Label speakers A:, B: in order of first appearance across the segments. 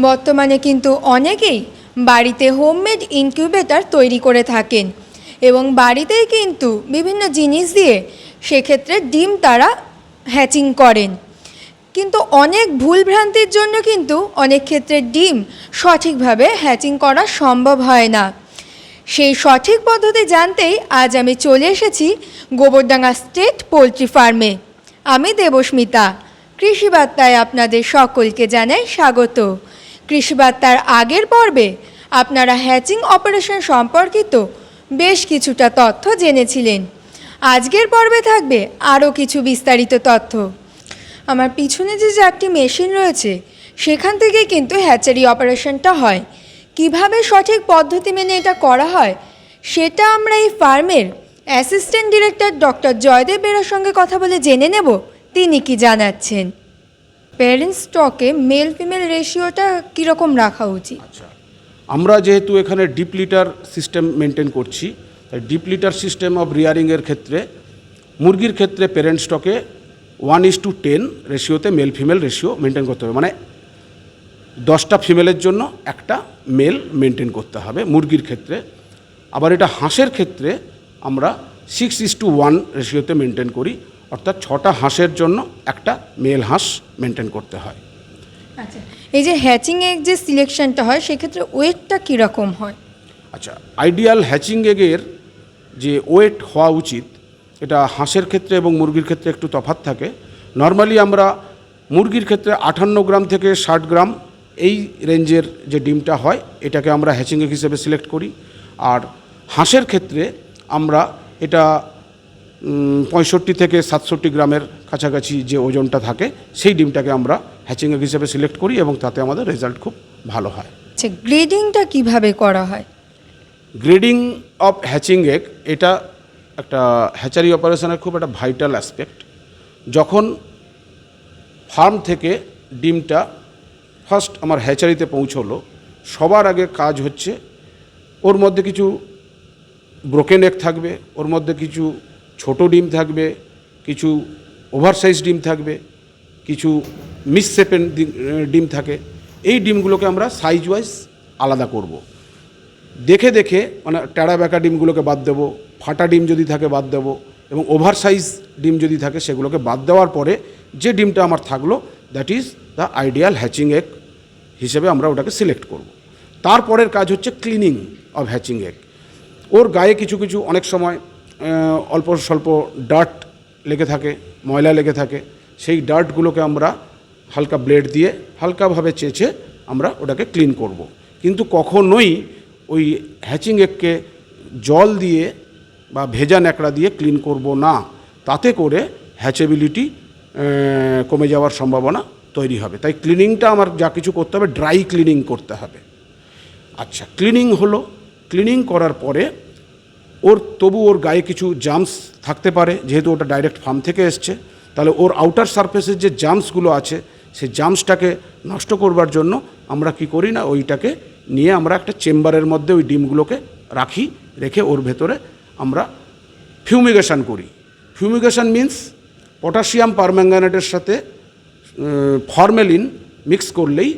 A: বর্তমানে কিন্তু অনেকেই বাড়িতে হোমমেড ইনকিউবেটর তৈরি করে থাকেন এবং বাড়িতেই কিন্তু বিভিন্ন জিনিস দিয়ে সেক্ষেত্রে ডিম তারা হ্যাচিং করেন। কিন্তু অনেক ভুলভ্রান্তির জন্য কিন্তু অনেক ক্ষেত্রে ডিম সঠিকভাবে হ্যাচিং করা সম্ভব হয় না। সেই সঠিক পদ্ধতি জানতেই আজ আমি চলে এসেছি গোবরডাঙ্গা স্টেট পোলট্রি ফার্মে। আমি দেবস্মিতা। কৃষি বার্তায় আপনাদের সকলকে জানাই স্বাগত। কৃষি বার্তার আগের পর্বে আপনারা হ্যাচিং অপারেশন সম্পর্কিত বেশ কিছুটা তথ্য জেনেছিলেন। আজকের পর্বে থাকবে আরও কিছু বিস্তারিত তথ্য। আমার পিছনে যে চারটি মেশিন রয়েছে, সেখান থেকে কিন্তু হ্যাচারি অপারেশনটা হয়। কীভাবে সঠিক পদ্ধতি মেনে এটা করা হয়, সেটা আমরা এই ফার্মের অ্যাসিস্ট্যান্ট ডিরেক্টর ডক্টর জয়দেব বেরার সঙ্গে কথা বলে জেনে নেব। তিনি কি জানাচ্ছেন? প্যারেন্টস স্টকে মেল ফিমেল রেশিওটা কীরকম রাখা উচিত?
B: আচ্ছা আমরা যেহেতু এখানে ডিপ লিটার সিস্টেম মেনটেন করছি, তাই ডিপ লিটার সিস্টেম অফ রিয়ারিংয়ের ক্ষেত্রে, মুরগির ক্ষেত্রে প্যারেন্ট স্টকে ওয়ান ইস টু টেন রেশিওতে মেল ফিমেল রেশিও মেনটেন করতে হবে। মানে দশটা ফিমেলের জন্য একটা মেল মেনটেন করতে হবে মুরগির ক্ষেত্রে। আবার এটা হাঁসের ক্ষেত্রে আমরা সিক্স ইস টু ওয়ান রেশিওতে মেনটেন করি। অর্থাৎ ছটা হাঁসের জন্য একটা মেল হাঁস মেনটেন করতে হয়।
A: আচ্ছা এই যে হ্যাচিংয়ের যে সিলেকশনটা হয় সেক্ষেত্রে ওয়েটটা কীরকম হয়?
B: আচ্ছা আইডিয়াল হ্যাচিং এগের যে ওয়েট হওয়া উচিত এটা হাঁসের ক্ষেত্রে এবং মুরগির ক্ষেত্রে একটু তফাৎ থাকে। নর্মালি আমরা মুরগির ক্ষেত্রে আটান্ন গ্রাম থেকে ষাট গ্রাম এই রেঞ্জের যে ডিমটা হয় এটাকে আমরা হ্যাচিং এগ হিসেবে সিলেক্ট করি। আর হাঁসের ক্ষেত্রে আমরা এটা পঁয়ষট্টি থেকে সাতষট্টি গ্রামের কাছাকাছি যে ওজনটা থাকে সেই ডিমটাকে আমরা হ্যাচিং এগ হিসেবে সিলেক্ট করি এবং তাতে আমাদের রেজাল্ট খুব ভালো হয়।
A: আচ্ছা গ্রেডিংটা কীভাবে করা হয়?
B: গ্রেডিং অফ হ্যাচিং এগ এটা একটা হ্যাচারি অপারেশনের খুব একটা ভাইটাল অ্যাসপেক্ট। যখন ফার্ম থেকে ডিমটা ফার্স্ট আমার হ্যাচারিতে পৌঁছলো সবার আগে কাজ হচ্ছে ওর মধ্যে কিছু ব্রোকেন এগ থাকবে ওর মধ্যে কিছু ছোট ডিম থাকবে, কিছু ওভারসাইজ ডিম থাকবে, কিছু মিস সেপেন ডিম থাকে এই ডিমগুলোকে আমরা সাইজ ওয়াইজ আলাদা করব। দেখে দেখে মানে ট্যাড়া ব্যাকা ডিমগুলোকে বাদ দেবো, ফাটা ডিম যদি থাকে বাদ দেবো, এবং ওভার সাইজ ডিম যদি থাকে সেগুলোকে বাদ দেওয়ার পরে যে ডিমটা আমার থাকল that is the ideal hatching egg হিসেবে আমরা ওটাকে সিলেক্ট করব। তারপরের কাজ হচ্ছে ক্লিনিং অফ হ্যাচিং এগ ওর গায়ে কিছু কিছু অনেক সময় অল্প স্বল্প ডার্ট লেগে থাকে, ময়লা লেগে থাকে, সেই ডার্টগুলোকে আমরা হালকা ব্লেড দিয়ে হালকাভাবে চেঁচে আমরা ওটাকে ক্লিন করব। কিন্তু কখনোই ওই হ্যাচিং এগকে জল দিয়ে বা ভেজা ন্যাকড়া দিয়ে ক্লিন করব না। তাতে করে হ্যাচেবিলিটি কমে যাওয়ার সম্ভাবনা তৈরি হবে। তাই ক্লিনিংটা আমার যা কিছু করতে হবে, ড্রাই ক্লিনিং করতে হবে। আচ্ছা ক্লিনিং হলো, ক্লিনিং করার পরে ওর তবু ওর গায়ে কিছু জামস থাকতে পারে, যেহেতু ওটা ডাইরেক্ট ফার্ম থেকে এসছে, তাহলে ওর আউটার সারফেসের যে জামসগুলো আছে, সেই জামসটাকে নষ্ট করবার জন্য আমরা কি করি না, ওইটাকে নিয়ে আমরা একটা চেম্বারের মধ্যে ওই ডিমগুলোকে রাখি, রেখে ওর ভেতরে আমরা ফিউমিগেশন করি। ফিউমিগেশন মিন্স পটাশিয়াম পারম্যাঙ্গানেটের সাথে ফর্মেলিন মিক্স করলেই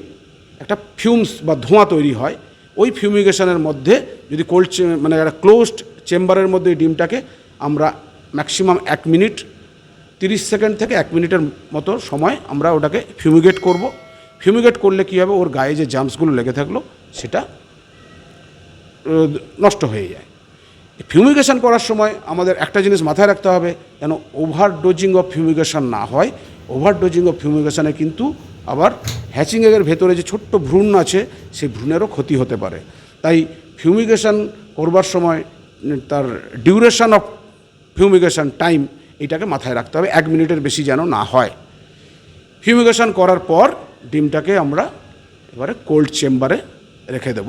B: একটা ফিউমস বা ধোঁয়া তৈরি হয়। ওই ফিউমিগেশনের মধ্যে যদি কোল্ড মানে একটা ক্লোজড চেম্বারের মধ্যে ডিমটাকে আমরা ম্যাক্সিমাম এক মিনিট, তিরিশ সেকেন্ড থেকে এক মিনিটের মতো সময় আমরা ওটাকে ফিউমিগেট করব। ফিউমিগেট করলে কী হবে? ওর গায়ে যে জাম্পসগুলো লেগে থাকল, সেটা নষ্ট হয়ে যায়। ফিউমিগেশন করার সময় আমাদের একটা জিনিস মাথায় রাখতে হবে, যেন ওভার ডোজিং অফ ফিউমিগেশন না হয়। ওভার ডোজিং অফ ফিউমিগেশনে কিন্তু আবার হ্যাচিং এগের ভেতরে যে ছোট্ট ভ্রূণ আছে, সেই ভ্রূণেরও ক্ষতি হতে পারে। তাই ফিউমিগেশন করবার সময় তার ডিউরেশন অফ ফিউমিগেশন টাইম এটাকে মাথায় রাখতে হবে। এক মিনিটের বেশি যেন না হয়। ফিউমিগেশন করার পর ডিমটাকে আমরা এবারে কোল্ড চেম্বারে রেখে দেব,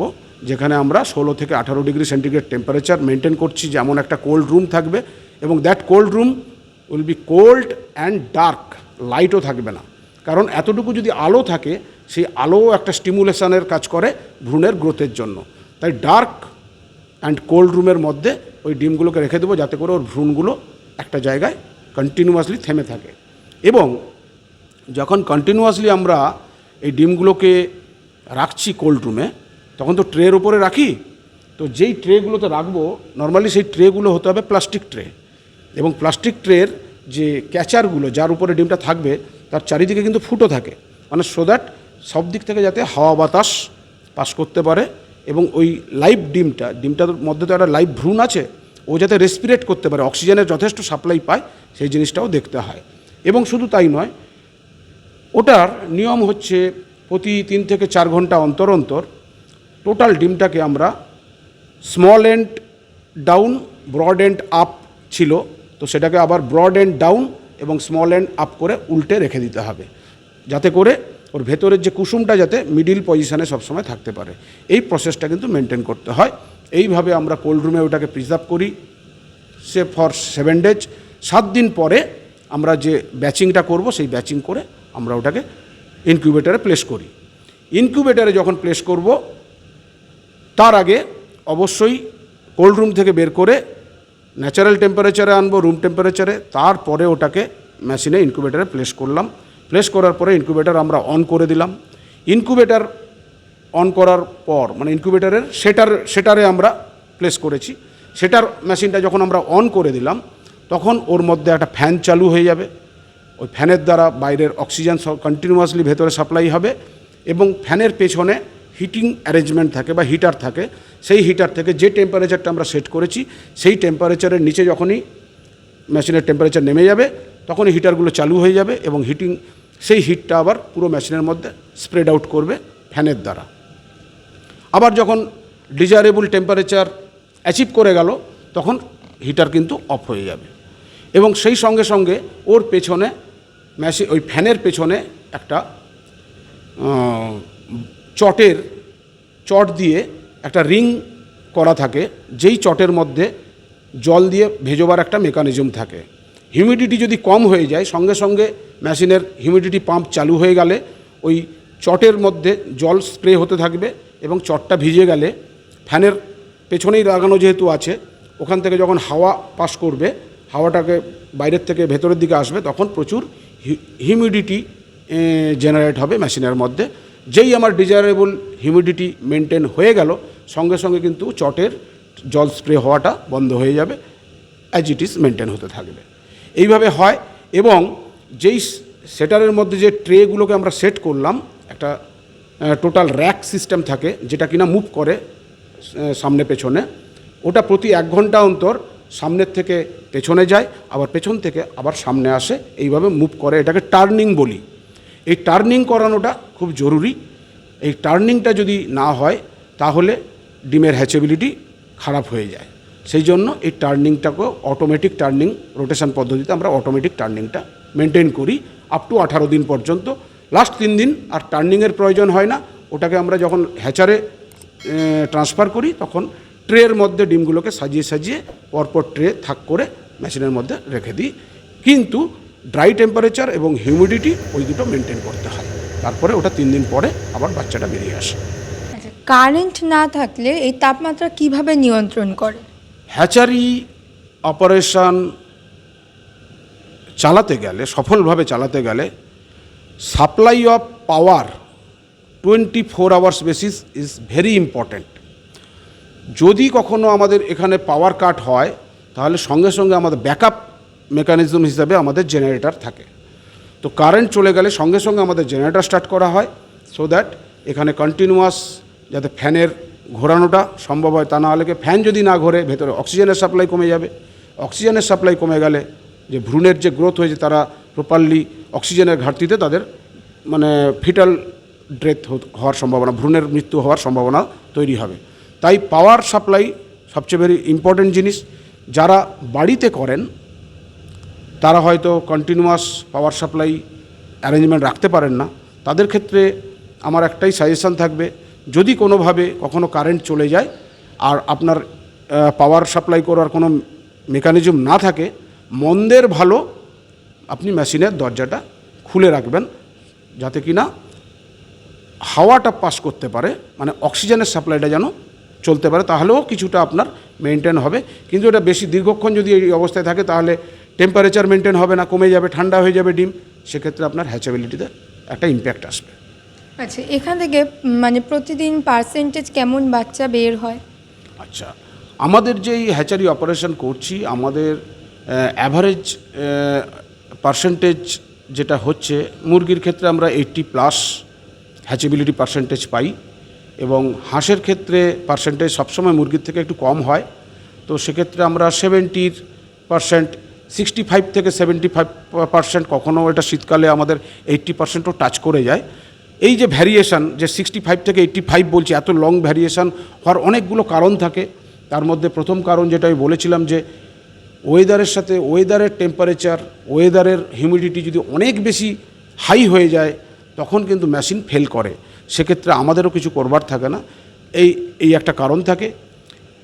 B: যেখানে আমরা ষোলো থেকে আঠারো ডিগ্রি সেন্টিগ্রেড টেম্পারেচার মেনটেন করছি, যেমন একটা কোল্ড রুম থাকবে এবং that cold room will be cold and dark লাইটও থাকবে না। কারণ এতটুকু যদি আলো থাকে, সেই আলো একটা স্টিমুলেশনের কাজ করে ভ্রূণের গ্রোথের জন্য। তাই ডার্ক অ্যান্ড কোল্ড রুমের মধ্যে ওই ডিমগুলোকে রেখে দেবো যাতে করে ওর ভ্রূণগুলো একটা জায়গায় কন্টিনিউয়াসলি থেমে থাকে। এবং যখন কন্টিনিউয়াসলি আমরা এই ডিমগুলোকে রাখছি কোল্ড রুমে তখন তো ট্রের ওপরে রাখি। তো যেই ট্রেগুলোতে রাখব নর্মালি সেই ট্রেগুলো হতে হবে প্লাস্টিক ট্রে এবং প্লাস্টিক ট্রের যে ক্যাচারগুলো যার উপরে ডিমটা থাকবে, তার চারিদিকে কিন্তু ফুটো থাকে। মানে সো দ্যাট সব দিক থেকে যাতে হাওয়া বাতাস পাস করতে পারে এবং ওই লাইভ ডিমটা ডিমটার মধ্যে তো একটা লাইভ ভ্রূণ আছে, ও যাতে রেসপিরেট করতে পারে অক্সিজেনের যথেষ্ট সাপ্লাই পায়, সেই জিনিসটাও দেখতে হয়। এবং শুধু তাই নয়, ওটার নিয়ম হচ্ছে প্রতি তিন থেকে চার ঘণ্টা অন্তর অন্তর টোটাল ডিমটাকে আমরা small end down broad end up ছিল, তো সেটাকে আবার ব্রড এন্ড ডাউন এবং স্মল এন্ড আপ করে উল্টে রেখে দিতে হবে। যাতে করে ওর ভেতরের যে কুসুমটা যাতে মিডিল পজিশানে সবসময় থাকতে পারে। এই প্রসেসটা কিন্তু মেনটেন করতে হয়। এইভাবে আমরা কোল্ড রুমে ওটাকে প্রিজার্ভ করি। সে ফর সেভেন ডেজ সাত দিন পরে আমরা যে ব্যাচিংটা করব, সেই ব্যাচিং করে আমরা ওটাকে ইনকিউবেটারে প্লেস করি। ইনকিউবেটারে যখন প্লেস করব, তার আগে অবশ্যই কোল্ড রুম থেকে বের করে ন্যাচারাল টেম্পারেচারে আনব রুম টেম্পারেচারে তারপরে ওটাকে মেশিনে ইনকিউবেটারে প্লেস করলাম। প্লেস করার পরে ইনকিউবেটার আমরা অন করে দিলাম। ইনকিউবেটার অন করার পর মানে ইনকিউবেটারের সেটার সেটারে আমরা প্লেস করেছি। সেটার মেশিনটা যখন আমরা অন করে দিলাম, তখন ওর মধ্যে একটা ফ্যান চালু হয়ে যাবে। ওই ফ্যানের দ্বারা বাইরের অক্সিজেন কন্টিনিউয়াসলি ভেতরে সাপ্লাই হবে এবং ফ্যানের পেছনে হিটিং অ্যারেঞ্জমেন্ট থাকে বা হিটার থাকে। সেই হিটার থেকে যে টেম্পারেচারটা আমরা সেট করেছি, সেই টেম্পারেচারের নিচে যখনই মেশিনের টেম্পারেচার নেমে যাবে তখনই হিটারগুলো চালু হয়ে যাবে এবং হিটিং, সেই হিটটা আবার পুরো মেশিনের মধ্যে স্প্রেড আউট করবে ফ্যানের দ্বারা। আবার যখন ডিজায়ারেবল টেম্পারেচার অ্যাচিভ করে গেল, তখন হিটার কিন্তু অফ হয়ে যাবে। এবং সেই সঙ্গে সঙ্গে ওর পেছনে মেশিন ওই ফ্যানের পেছনে একটা চটের, চট দিয়ে একটা রিং করা থাকে, যেই চটের মধ্যে জল দিয়ে ভেজোবার একটা মেকানিজম থাকে। হিউমিডিটি যদি কম হয়ে যায়, সঙ্গে সঙ্গে মেশিনের হিউমিডিটি পাম্প চালু হয়ে গেলে ওই চটের মধ্যে জল স্প্রে হতে থাকবে এবং চটটা ভিজে গেলে ফ্যানের পেছনেই লাগানো যেহেতু আছে, ওখান থেকে যখন হাওয়া পাস করবে, হাওয়াটাকে বাইরের থেকে ভেতরের দিকে আসবে, তখন প্রচুর হিউমিডিটি জেনারেট হবে মেশিনের মধ্যে। যেই আমার ডিজায়ারেবল হিউমিডিটি মেনটেন হয়ে গেল, সঙ্গে সঙ্গে কিন্তু চটের জল স্প্রে হওয়াটা বন্ধ হয়ে যাবে অ্যাজ ইট ইজ মেনটেন হতে থাকবে। এইভাবে হয় এবং যেই সেটারের মধ্যে যে ট্রেগুলোকে আমরা সেট করলাম, একটা টোটাল র্যাক সিস্টেম থাকে যেটা কিনা মুভ করে সামনে পেছনে, ওটা প্রতি এক ঘণ্টা অন্তর সামনের থেকে পেছনে যায়, আবার পেছন থেকে আবার সামনে আসে, এইভাবে মুভ করে, এটাকে টার্নিং বলি। এই টার্নিং করানোটা খুব জরুরি। এই টার্নিংটা যদি না হয়, তাহলে ডিমের হ্যাচেবিলিটি খারাপ হয়ে যায়। সেই জন্য এই টার্নিংটাকেও অটোমেটিক টার্নিং রোটেশন পদ্ধতিতে আমরা অটোমেটিক টার্নিংটা মেনটেন করি আপ টু আঠারো দিন পর্যন্ত। লাস্ট তিন দিন আর টার্নিংয়ের প্রয়োজন হয় না। ওটাকে আমরা যখন হ্যাচারে ট্রান্সফার করি, তখন ট্রের মধ্যে ডিমগুলোকে সাজিয়ে সাজিয়ে পরপর ট্রে থাক করে মেশিনের মধ্যে রেখে দিই। কিন্তু ড্রাই টেম্পারেচার এবং হিউমিডিটি ওই দুটো মেনটেন করতে হয়। তারপরে ওটা তিন দিন পরে আবার বাচ্চাটা বেরিয়ে আসে।
A: আচ্ছা কারেন্ট না থাকলে এই তাপমাত্রা কীভাবে নিয়ন্ত্রণ করে?
B: হ্যাচারি অপারেশন চালাতে গেলে, সফলভাবে চালাতে গেলে supply of power twenty four hours basis is very important. যদি কখনো আমাদের এখানে পাওয়ার কাট হয়, তাহলে সঙ্গে সঙ্গে আমাদের ব্যাকআপ মেকানিজম হিসাবে আমাদের জেনারেটার থাকে। তো কারেন্ট চলে গেলে সঙ্গে সঙ্গে আমাদের জেনারেটার স্টার্ট করা হয় সো দ্যাট এখানে কন্টিনিউয়াস যাতে ফ্যানের ঘোরানোটা সম্ভব হয়, তা না হলে ফ্যান যদি না ঘোরে, ভেতরে অক্সিজেনের সাপ্লাই কমে যাবে? অক্সিজেনের সাপ্লাই কমে গেলে যে ভ্রূণের যে গ্রোথ হয়েছে, তারা প্রপারলি অক্সিজেনের ঘাটতিতে তাদের মানে ফিটাল ডেথ হওয়ার সম্ভাবনা, ভ্রূণের মৃত্যু হওয়ার সম্ভাবনা তৈরি হবে। তাই পাওয়ার সাপ্লাই সবচেয়ে ভেরি ইম্পর্টেন্ট জিনিস। যারা বাড়িতে করেন, তারা হয়তো কন্টিনিউয়াস পাওয়ার সাপ্লাই অ্যারেঞ্জমেন্ট রাখতে পারেন না। তাদের ক্ষেত্রে আমার একটাই সাজেশান থাকবে যদি কোনোভাবে কখনো কারেন্ট চলে যায় আর আপনার পাওয়ার সাপ্লাই করার কোনো মেকানিজম না থাকে, মন্দের ভালো আপনি মেশিনের দরজাটা খুলে রাখবেন যাতে কি না হাওয়াটা পাস করতে পারে মানে অক্সিজেনের সাপ্লাইটা যেন চলতে পারে, তাহলেও কিছুটা আপনার মেনটেন হবে। কিন্তু এটা বেশি দীর্ঘক্ষণ যদি এই অবস্থায় থাকে, তাহলে টেম্পারেচার মেনটেন হবে না, কমে যাবে, ঠান্ডা হয়ে যাবে ডিম, সেক্ষেত্রে আপনার হ্যাচাবিলিটিতে একটা ইম্প্যাক্ট আসবে।
A: আচ্ছা এখান থেকে মানে প্রতিদিন পার্সেন্টেজ কেমন বাচ্চা বের হয়?
B: আচ্ছা আমাদের যেই হ্যাচারি অপারেশন করছি, আমাদের অ্যাভারেজ পার্সেন্টেজ যেটা হচ্ছে, মুরগির ক্ষেত্রে আমরা এইট্টি প্লাস হ্যাচেবিলিটি পার্সেন্টেজ পাই এবং হাঁসের ক্ষেত্রে পার্সেন্টেজ সবসময় মুরগির থেকে একটু কম হয়। তো সেক্ষেত্রে আমরা সেভেন্টির পার্সেন্ট সিক্সটি ফাইভ থেকে সেভেন্টি ফাইভ পার্সেন্ট কখনও এটা শীতকালে আমাদের এইট্টি পার্সেন্টও টাচ করে যায়। এই যে ভ্যারিয়েশন যে সিক্সটি ফাইভ থেকে এইট্টি ফাইভ বলছি, এত লং ভ্যারিয়েশান হওয়ার অনেকগুলো কারণ থাকে। তার মধ্যে প্রথম কারণ যেটা আমি বলেছিলাম যে ওয়েদারের সাথে ওয়েদারের টেম্পারেচার ওয়েদারের হিউমিডিটি যদি অনেক বেশি হাই হয়ে যায়, তখন কিন্তু মেশিন ফেল করে। সেক্ষেত্রে আমাদেরও কিছু করবার থাকে না। এই এই একটা কারণ থাকে।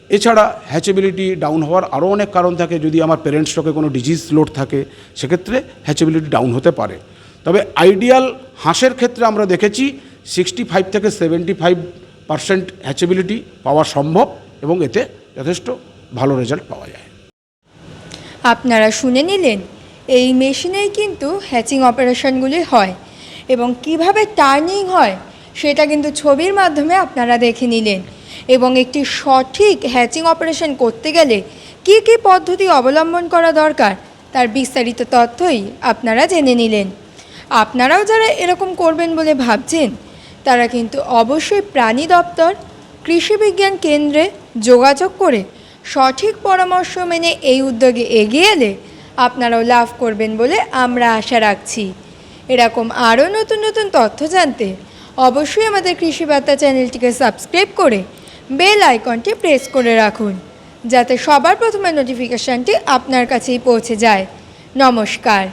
B: এছাড়া হ্যাচেবিলিটি ডাউন হওয়ার আরও অনেক কারণ থাকে। যদি আমার প্যারেন্ট স্টকে কোনো ডিজিজ লোড থাকে, সেক্ষেত্রে হ্যাচেবিলিটি ডাউন হতে পারে। তবে আইডিয়াল হাঁসের ক্ষেত্রে আমরা দেখেছি সিক্সটি ফাইভ থেকে সেভেন্টি ফাইভ পার্সেন্ট হ্যাচেবিলিটি পাওয়া সম্ভব এবং এতে যথেষ্ট ভালো রেজাল্ট পাওয়া যায়।
A: আপনারা শুনে নিলেন, এই মেশিনেই কিন্তু হ্যাচিং অপারেশনগুলি হয় এবং কীভাবে টার্নিং হয় সেটা কিন্তু ছবির মাধ্যমে আপনারা দেখে নিলেন এবং একটি সঠিক হ্যাচিং অপারেশন করতে গেলে কী কী পদ্ধতি অবলম্বন করা দরকার তার বিস্তারিত তথ্যই আপনারা জেনে নিলেন। আপনারাও যারা এরকম করবেন বলে ভাবছেন, তারা কিন্তু অবশ্যই প্রাণী দপ্তর, কৃষি বিজ্ঞান কেন্দ্রে যোগাযোগ করে সঠিক পরামর্শ মেনে এই উদ্যোগে এগিয়ে এলে আপনারাও লাভ করবেন বলে আমরা আশা রাখছি। এরকম আরও নতুন নতুন তথ্য জানতে অবশ্যই আমাদের কৃষি বার্তা চ্যানেলটিকে সাবস্ক্রাইব করে বেল আইকনটি প্রেস করে রাখুন, যাতে সবার প্রথমে নোটিফিকেশানটি আপনার কাছেই পৌঁছে যায়। নমস্কার।